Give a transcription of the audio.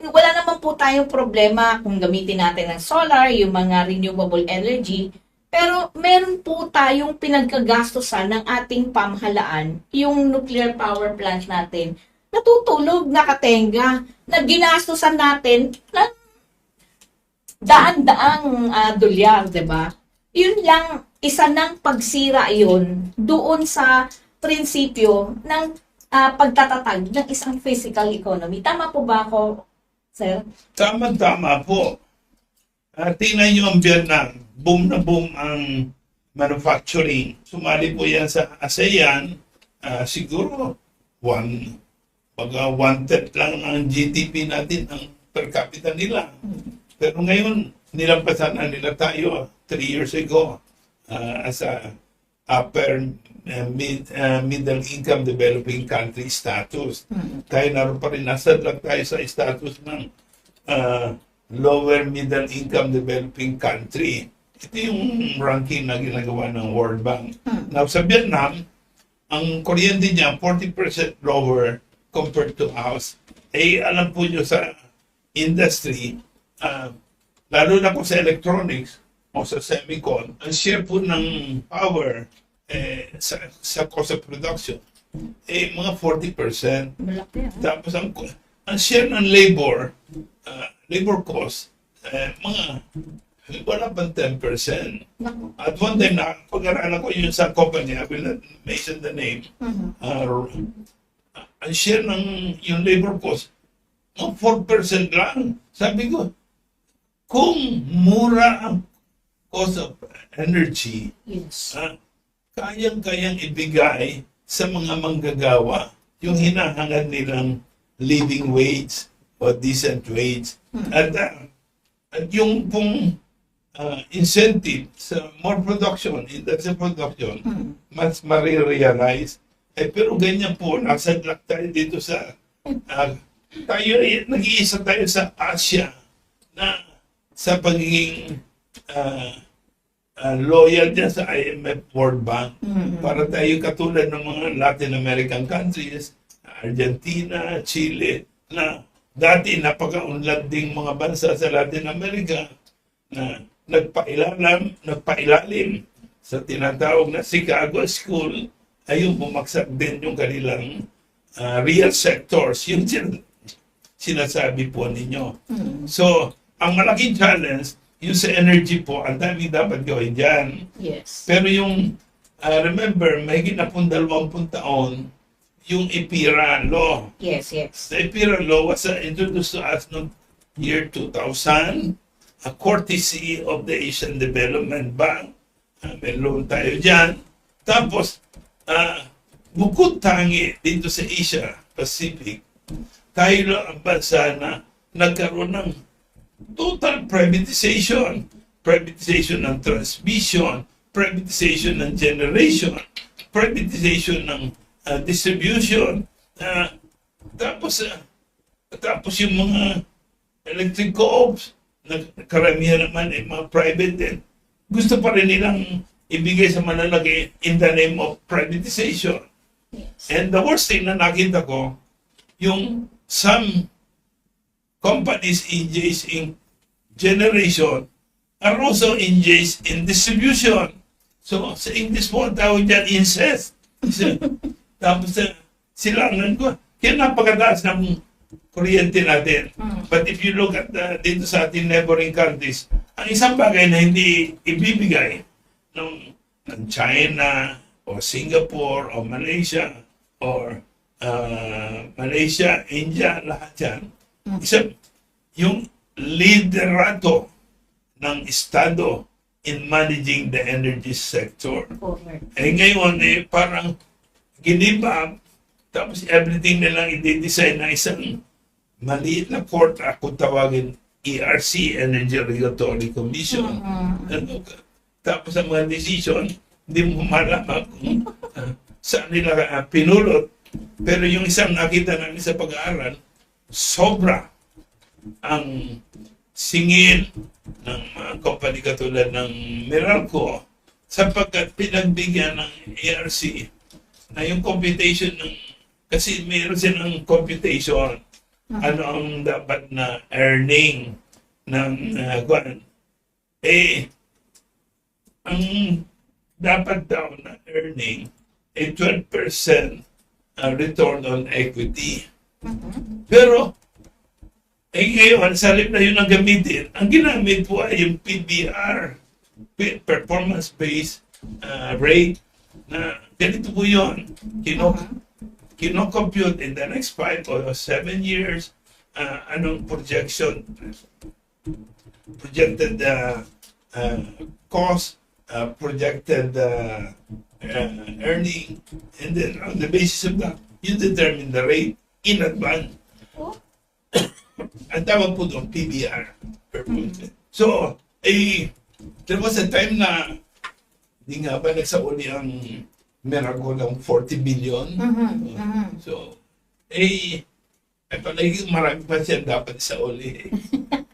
wala naman po tayong problema kung gamitin natin ng solar, yung mga renewable energy, pero meron po tayong pinagkagastosan ng ating pamahalaan, yung nuclear power plant natin, natutulog, nakatenga, na ginastosan natin ng daan-daang ah, dolyar, ba? Yun lang isa ng pagsira yun doon sa prinsipyo ng ah, pagtatatag ng isang physical economy. Tama po ba ako, sir? Tama-tama po. Uh, tingnan nyo ang Vietnam. Boom na boom ang manufacturing. Sumali po yan sa ASEAN. Ah, siguro, one, baga one-tenth lang ang GDP natin ang per capita nila. Pero ngayon, nilampasan na nila tayo three years ago ah, as a upper uh, mid, ah, middle income developing country status. Tayo naroon pa rin, nasa lang tayo sa status ng uh, lower middle income developing country. Ito yung ranking na ginagawa ng World Bank. Now, sa Vietnam, ang kuryente niya 40% lower compared to us. Eh, alam po nyo sa industry, ah, lalo na po sa electronics o sa semicon, ang share po ng power eh, sa, sa cost of production, eh, mga 40%. Malaki. ah. Tapos ang, ang share ng labor, uh, labor cost, eh, mga wala pang 10%. Naku. At one time na pag-aralan ko yun sa company, I will not mention the name, Mhm. uh, ang share ng yung labor cost, mga 4% lang. Sabi ko, kung mura ang cost of energy, Yes. ah, kayang-kayang ibigay sa mga manggagawa yung hinahangad nilang living wage o decent wage. At, ah, at yung pong ah, incentive sa more production, industrial production, Mm. mas marirealize. Eh, pero ganyan po, nasadlak tayo dito sa, ah, tayo, nag-iisa tayo sa Asia na sa pagiging ah, ah, loyal dyan sa IMF World Bank Mm. para tayo katulad ng mga Latin American countries, Argentina, Chile, na dati napaka-unlad ding mga bansa sa Latin America na nagpailalim, nagpailalim sa tinatawag na Chicago School ayun bumagsak din yung kanilang ah, real sectors, yung sin- sinasabi po ninyo. Mm. So, ang malaking challenge, yung sa energy po, ang dami dapat gawin dyan. Yes. Pero yung, uh, remember, may ginapong dalawampung taon, yung IPIRA law. Yes, yes. The IPIRA law was uh, introduced to us noong year 2000, a courtesy of the Asian Development Bank. Uh, may loan tayo dyan. Tapos, uh, bukod tangi dito sa Asia Pacific, tayo lang ang bansa na nagkaroon ng total privatization. Privatization ng transmission, privatization ng generation, privatization ng uh, distribution. Uh, tapos, uh, tapos yung mga electric co-ops, karamihan naman ay mga private din. Gusto pa rin nilang ibigay sa malalaki in the name of privatization. Yes. And the worst thing na nakita ko, yung some companies engaged in generation are also engaged in distribution. So, sa English po, tawag dyan, incest. Tapos, uh, silangan ko. Kaya napakataas ng kuryente natin. Mm. But if you look at uh, dito sa ating neighboring countries, ang isang bagay na hindi ibibigay ng, ng China o Singapore o Malaysia or uh, Malaysia, India, lahat yan. Isa, yung liderato ng Estado in managing the energy sector. Over. Eh ngayon, eh, parang up, tapos everything na lang i-design na isang maliit na court, ako tawagin ERC, Energy Regulatory Commission. Mm. Ano, ka- tapos ang mga decision, hindi mo malaman kung ah, saan nila ah, pinulot. Pero yung isang nakita namin sa pag-aaral, sobra ang singil ng mga company katulad ng Meralco sapagkat pinagbigyan ng ARC na yung computation ng kasi meron silang computation ano ang dapat na earning ng uh, kwan. Eh, ang dapat daw na earning ay 12% uh, return on equity. Pero, eh ngayon, sa halip na yun ang gamitin, ang ginamit po ay yung PBR, Performance-Based uh, Rate, na ganito po yun. Kino, kino-compute in the next 5 or 7 years, uh, anong projection, projected uh, uh, cost, uh, projected uh, uh, earning, and then on the basis of that, you determine the rate in advance. Oh. Ang tawag po doon, PBR. Performance. So, eh, there was a time na di nga ba nagsauli ang Miracle ng 40 billion. Mhm, mhm. So, eh, ay palagi marami pa siya dapat sa uli.